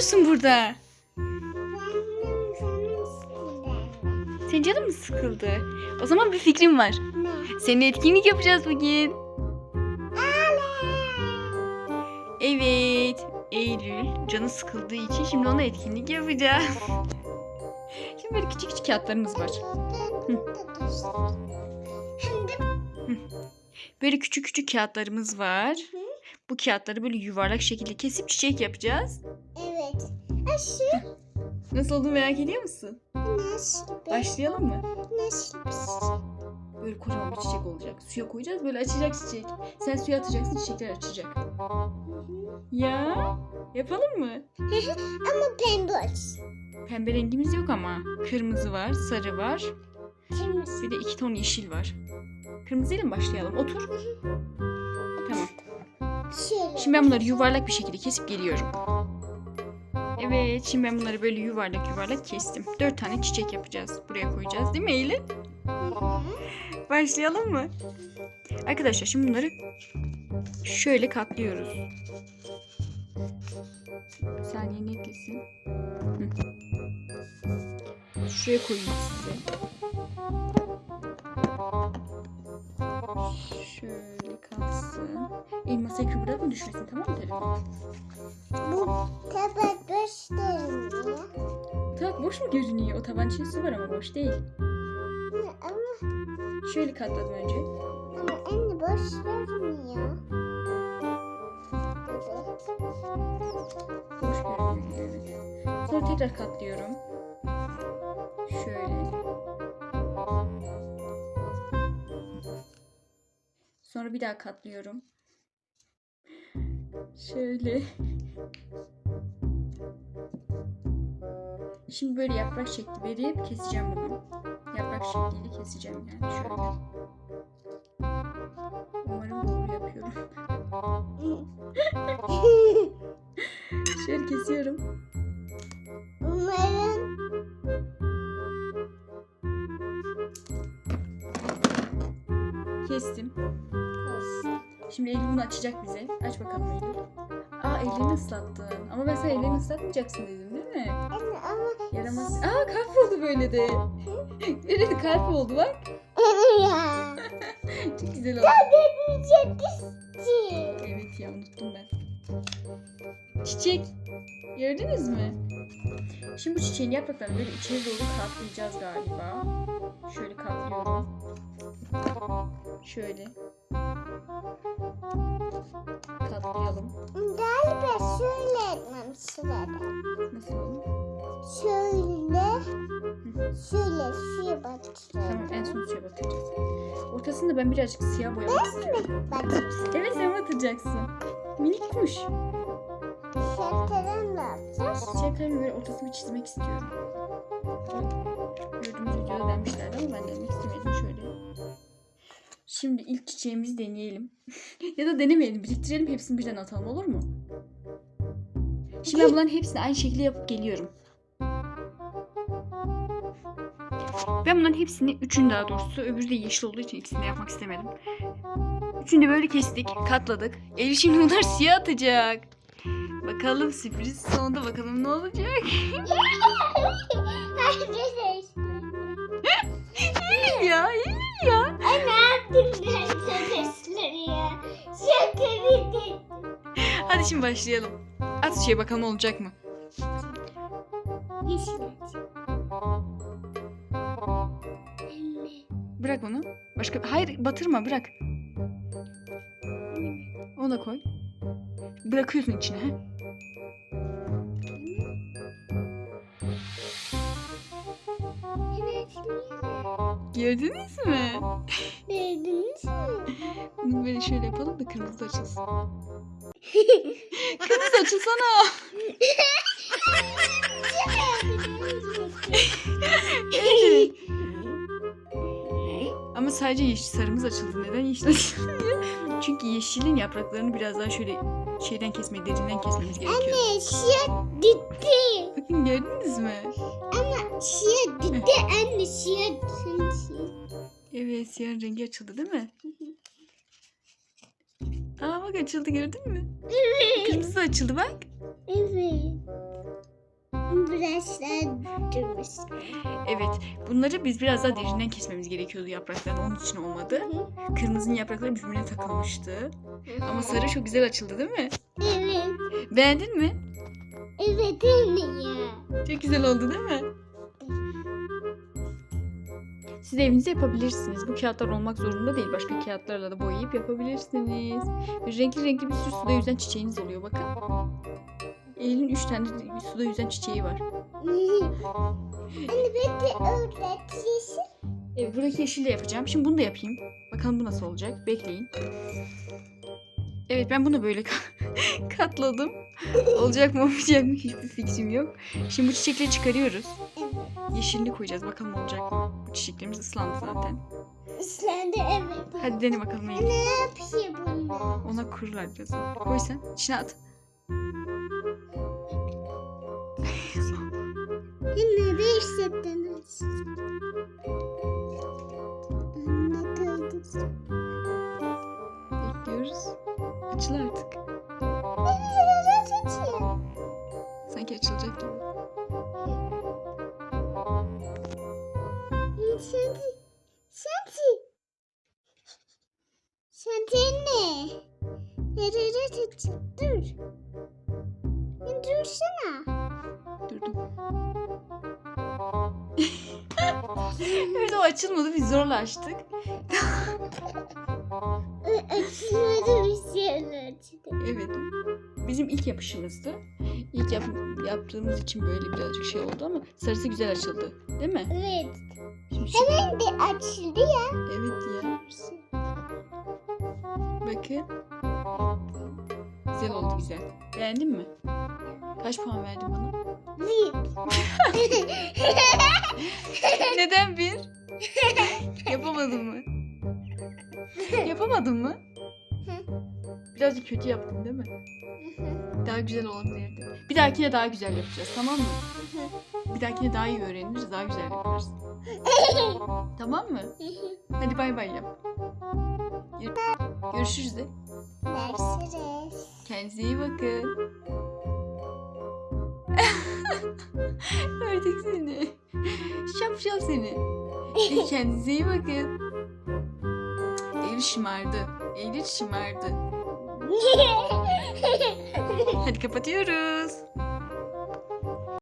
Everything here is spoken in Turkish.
yapıyorsun burada? Senin canın mı sıkıldı? O zaman bir fikrim var. Ne? Seninle etkinlik yapacağız bugün. Evet. Eylül canı sıkıldığı için şimdi ona etkinlik yapacağız. Şimdi böyle küçük küçük kağıtlarımız var. Böyle küçük küçük kağıtlarımız var. Bu kağıtları böyle yuvarlak şekilde kesip çiçek yapacağız. Evet. Aşı Nasıl olduğunu merak ediyor musun? bir Başlayalım mı? bir Böyle kocaman bir çiçek olacak. Suya koyacağız böyle açacak çiçek. Sen suya atacaksın çiçekler açacak. Ya yapalım mı? Ama pembe olsun. Pembe rengimiz yok ama. Kırmızı var, sarı var. Kırmızı. Bir de iki ton yeşil var. Kırmızıyla mı başlayalım? Otur. Tamam. Şöyle. Şimdi ben bunları yuvarlak bir şekilde kesip geliyorum. Evet, şimdi ben bunları böyle yuvarlak yuvarlak kestim. Dört tane çiçek yapacağız. Buraya koyacağız değil mi Eylül? Başlayalım mı? Arkadaşlar şimdi bunları şöyle katlıyoruz. Bir saniye netlesin. Hı. Şuraya koyayım size. Şöyle kalsın. El masaya kıvırak düşmesin tamam mı? Bu tabak göstermiyor. Tak boş mu görünüyor? O taban içinde su var ama boş değil. Ama, Şöyle katladım önce. ama en boş görmüyor. Evet. Boş görünüyor evet. Sonra tekrar katlıyorum. Şöyle. Sonra bir daha katlıyorum. Şöyle. Şimdi böyle yaprak şekli verip keseceğim bunu. Yaprak şekliyle keseceğim yani şöyle. Umarım doğru yapıyorum. Şöyle kesiyorum. Umarım Kestim. Şimdi Eylül bunu açacak bize. Aç bakalım Eylül. Aa ellerini ıslattın. Ama ben sana ellerini ıslatmayacaksın dedim değil mi? Yaramaz. Aa kalp oldu böyle de. Nerede kalp oldu bak. Çok güzel oldu. Çiçek. Evet ya unuttum ben. Çiçek. Gördünüz mü? Şimdi bu çiçeğin yapraklarını böyle içeri doğru katlayacağız galiba. Şöyle katlıyorum. Şöyle. Katlayalım. Galiba şöyle etmem. Nasıl olur? Şöyle. Şöyle suya Tamam batırıyorum. en son suya batıracağız. Ortasında ben birazcık siyah boyamak istiyorum. Batırırsın. Evet sen batacaksın. Minik kuş. Şekerim de yapacağız. Çiçeklerin böyle ortasını çizmek istiyorum. Gördüğümüz videoda demişlerdi ama ben denemek istemedim şöyle. Şimdi ilk çiçeğimizi deneyelim. ya da denemeyelim. Biriktirelim hepsini birden atalım olur mu? Şimdi ben bunların hepsini aynı şekilde yapıp geliyorum. Ben bunların hepsini, üçünü daha doğrusu, öbürü de yeşil olduğu için ikisini de yapmak istemedim. Üçünü de böyle kestik, katladık. Eli şimdi bunlar siyah atacak. Bakalım sürpriz sonunda bakalım ne olacak. Eylül ya, Eylül ya. Hadi şimdi başlayalım. At şey bakalım olacak mı? Bırak onu. Başka hayır batırma bırak. Onu da koy. Bırakıyorsun içine. He? Gördünüz mü? Bunu böyle şöyle yapalım da kırmızı açılsın. kırmızı açılsana. sadece yeşil sarımız açıldı. Neden yeşil açılmıyor? Çünkü yeşilin yapraklarını biraz daha şöyle şeyden kesmeyi, derinden kesmemiz gerekiyor. Anne şia gitti. Bakın gördünüz mü? Ama şia gitti anne şia gitti. Evet siyah rengi açıldı değil mi? Aa bak açıldı gördün mü? Evet. Kırmızı açıldı bak. Evet. Durmuş. Evet. Bunları biz biraz daha derinden kesmemiz gerekiyordu yapraklarını. Onun için olmadı. Kırmızının yaprakları birbirine takılmıştı. Ama sarı çok güzel açıldı değil mi? Evet. Beğendin mi? Evet anne ya. Çok güzel oldu değil mi? Siz de evinizde yapabilirsiniz. Bu kağıtlar olmak zorunda değil. Başka kağıtlarla da boyayıp yapabilirsiniz. Renkli renkli bir sürü suda yüzen çiçeğiniz oluyor bakın. Eylül'ün üç tane suda yüzen çiçeği var. Anne bekle öğreteceksin. Evet buradaki yeşil de yapacağım. Şimdi bunu da yapayım. Bakalım bu nasıl olacak. Bekleyin. Evet ben bunu böyle ka- katladım. Olacak mı olmayacak mı hiçbir fikrim yok. Şimdi bu çiçekleri çıkarıyoruz. Evet. Yeşilini koyacağız. Bakalım olacak mı? Bu çiçeklerimiz ıslandı zaten. İslendi evet. Hadi dene bakalım Eylül. Ne yapıyor bunlar? Ona kururlar birazdan. Koy sen. İçine at. Aç. Anne kaldı. Bekliyoruz. Açıl artık. Sanki açılacak gibi. Şanti. Şanti. Şanti anne. Nereye Dur. Evet o açılmadı. Biz zorla açtık. Açılmadı bir şeyler açtı. Evet. Bizim ilk yapışımızdı. İlk yap- yaptığımız için böyle birazcık şey oldu ama sarısı güzel açıldı. Değil mi? Evet. Şimdi şu- Hemen de açıldı ya. Evet ya. Bakın. Güzel oldu güzel. Beğendin mi? Kaç puan verdin bana? Bir. Neden bir? Yapamadın mı? Yapamadın mı? Birazcık kötü yaptın değil mi? Daha güzel olabilirdi. Bir dahakine daha güzel yapacağız tamam mı? Bir dahakine daha iyi öğreniriz, daha güzel yaparız. Tamam mı? Hadi bay bay yap. Gör- Görüşürüz de. Görüşürüz. Kendinize iyi bakın. Ördük seni. Şapşal seni. İyi kendinize iyi bakın. Eylül şımardı. Eylül şımardı. Hadi kapatıyoruz.